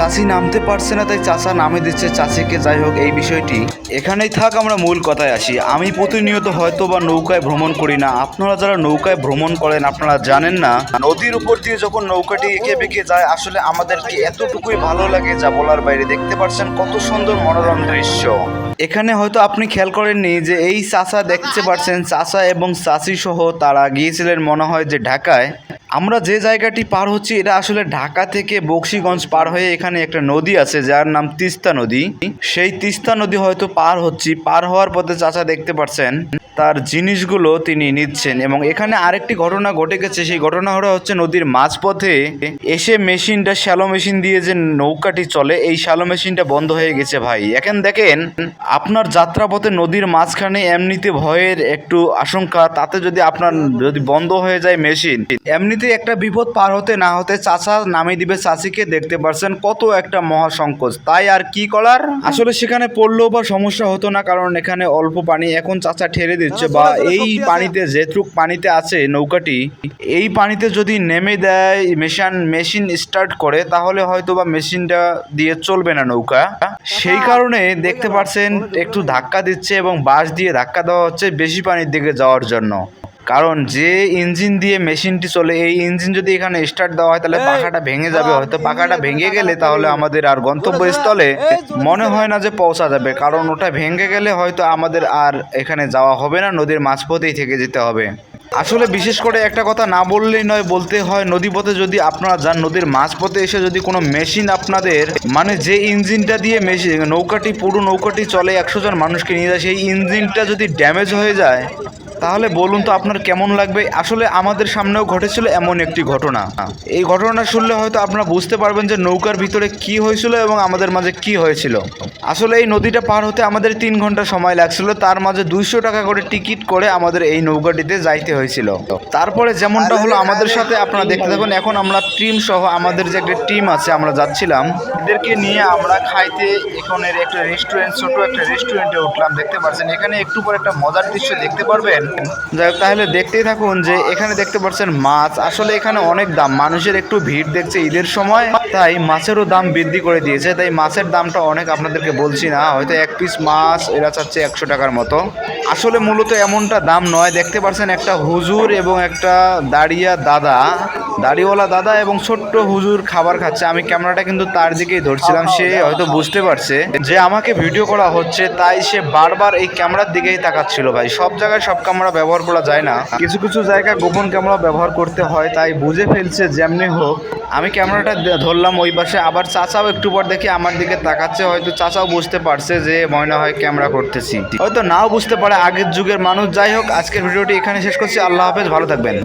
চাচি নামতে পারছে না, তাই চাচা নামে দিচ্ছে চাচিকে যাই হোক, এই বিষয়টি এখানেই থাক, আমরা মূল কথায় আসি। আমি প্রতিনিয়ত হয়তো বা নৌকায় ভ্রমণ করি না। আপনারা যারা নৌকায় ভ্রমণ করেন, আপনারা জানেন না, নদীর উপর দিয়ে যখন নৌকাটি এঁকে বেঁকে যায়, আসলে আমাদেরকে এতটুকুই ভালো লাগে যা বলার বাইরে। দেখতে পাচ্ছেন কত সুন্দর মনোরম দৃশ্য। এখানে হয়তো আপনি খেয়াল করেননি যে এই চাচা দেখতে পাচ্ছেন চাচা এবং চাচি সহ তারা গিয়েছিলেন মনে হয় যে ঢাকায়। আমরা যে জায়গাটি পার হচ্ছি, এটা আসলে ঢাকা থেকে বক্সিগঞ্জ পার হয়ে এখানে একটা নদী আছে, যার নাম তিস্তা নদী। সেই তিস্তা নদী হয়তো পার হচ্ছি। পার হওয়ার পথে চাচা দেখতে পাচ্ছেন তার জিনিসগুলো তিনি নিচ্ছেন এবং এখানে আরেকটি ঘটনা ঘটে গেছে। সেই ঘটনাটা হচ্ছে নদীর মাঝপথে এসে মেশিনটা, শ্যালো মেশিন দিয়ে যে নৌকাটি চলে, এই শ্যালো মেশিনটা বন্ধ হয়ে গেছে ভাই। এখন দেখেন, আপনার যাত্রাপথে নদীর মাঝখানে এমনিতে ভয়ের একটু আশঙ্কা, তাতে যদি আপনার যদি বন্ধ হয়ে যায় মেশিন, এমনিতে একটা বিপদ পার হতে না হতে চাচা নামে দিবে চাচিকে, দেখতে পারছেন কত একটা মহা সংকোচ তাই আর কি করার? আসলে সেখানে পড়লেও বা সমস্যা হতো না, কারণ এখানে অল্প পানি, এখন চাচা ঠেলে দিচ্ছে বা এই পানিতে যেটুক পানিতে আছে নৌকাটি এই পানিতে যদি নেমে দেয় মেশান মেশিন স্টার্ট করে তাহলে হয়তো বা মেশিনটা দিয়ে চলবে না নৌকা। সেই কারণে দেখতে পাচ্ছেন একটু ধাক্কা দিচ্ছে এবং বাঁশ দিয়ে ধাক্কা দেওয়া হচ্ছে বেশি পানির দিকে যাওয়ার জন্য। কারণ যে ইঞ্জিন দিয়ে মেশিনটি চলে এই ইঞ্জিন যদি এখানে স্টার্ট দেওয়া হয় তাহলে পাখাটা ভেঙে যাবে। হয়তো পাখাটা ভেঙে গেলে তাহলে আমাদের আর গন্তব্যস্থলে মনে হয় না যে পৌঁছা যাবে। কারণ ওটা ভেঙে গেলে হয়তো আমাদের আর এখানে যাওয়া হবে না নদীর মাঝপথেই থেকে যেতে হবে। আসলে বিশেষ করে একটা কথা না বললেই নয় বলতে হয় নদীপথে যদি আপনারা যান নদীর মাঝপথে এসে যদি কোনো মেশিন আপনাদের মানে যে ইঞ্জিনটা দিয়ে মেশিন নৌকাটি পুরো নৌকাটি চলে একশো জন মানুষকে নিয়ে যায় সেই ইঞ্জিনটা যদি ড্যামেজ হয়ে যায় তাহলে বলুন তো আপনার কেমন লাগবে? আসলে আমাদের সামনেও ঘটেছিল এমন একটি ঘটনা। এই ঘটনা শুনলে হয়তো আপনারা বুঝতে পারবেন যে নৌকার ভিতরে কি হয়েছিল এবং আমাদের মাঝে কি হয়েছিল। আসলে এই নদীটা পার হতে আমাদের তিন ঘণ্টা সময় লাগছিল। তার মাঝে দুইশো টাকা করে টিকিট করে আমাদের এই নৌকাটিতে যাইতে হয়েছিল। তারপরে যেমনটা হলো আমাদের সাথে আপনারা দেখতে থাকুন, এখন আমরা টিম সহ আমাদের যে একটা টিম আছে, আমরা যাচ্ছিলাম। এদেরকে নিয়ে আমরা খাইতে এখানের একটা রেস্টুরেন্ট ছোট একটা রেস্টুরেন্টে উঠলাম। দেখতে পাচ্ছেন, এখানে একটু পর একটা মজার দৃশ্য দেখতে পারবেন। যাই তাহলে দেখতেই থাকুন যে এখানে দেখতে পাচ্ছেন মাছ। আসলে এখানে অনেক দাম। মানুষের একটু ভিড় দেখছে ঈদের সময়, তাই মাছেরও দাম বৃদ্ধি করে দিয়েছে। তাই মাছের দামটা অনেক আপনাদেরকে বলছি না, হয়তো এক পিস মাছ এরা চাচ্ছে একশো টাকার মতো। আসলে মূলত এমনটা দাম নয়। দেখতে পাচ্ছেন একটা হুজুর এবং একটা দাঁড়িয়া দাদা। দাড়িওয়ালা দাদা এবং ছোট্ট হুজুর খাবার খাচ্ছে। আমি ক্যামেরাটা কিন্তু তার দিকেই ধরছিলাম, সে হয়তো বুঝতে পারছে যে আমাকে ভিডিও করা হচ্ছে, তাই সে বারবার এই ক্যামেরার দিকেই তাকাচ্ছিল ভাই। সব জায়গায় সব ক্যামেরা ব্যবহার করা যায় না। কিছু কিছু জায়গায় গোপন ক্যামেরা ব্যবহার করতে হয়, তাই বুঝে ফেলছে যেমনি হোক। আমি ক্যামেরাটা ধরলাম ওই পাশে, আবার চাচাও একটু পর দেখি আমার দিকে তাকাচ্ছে। হয়তো চাচাও বুঝতে পারছে যে মনে হয় ক্যামেরা করতেছি। হয়তো নাও বুঝতে পারে আগের যুগের মানুষ। যাই হোক, আজকের ভিডিওটি এখানে শেষ করছি। আল্লাহ হাফেজ, ভালো থাকবেন।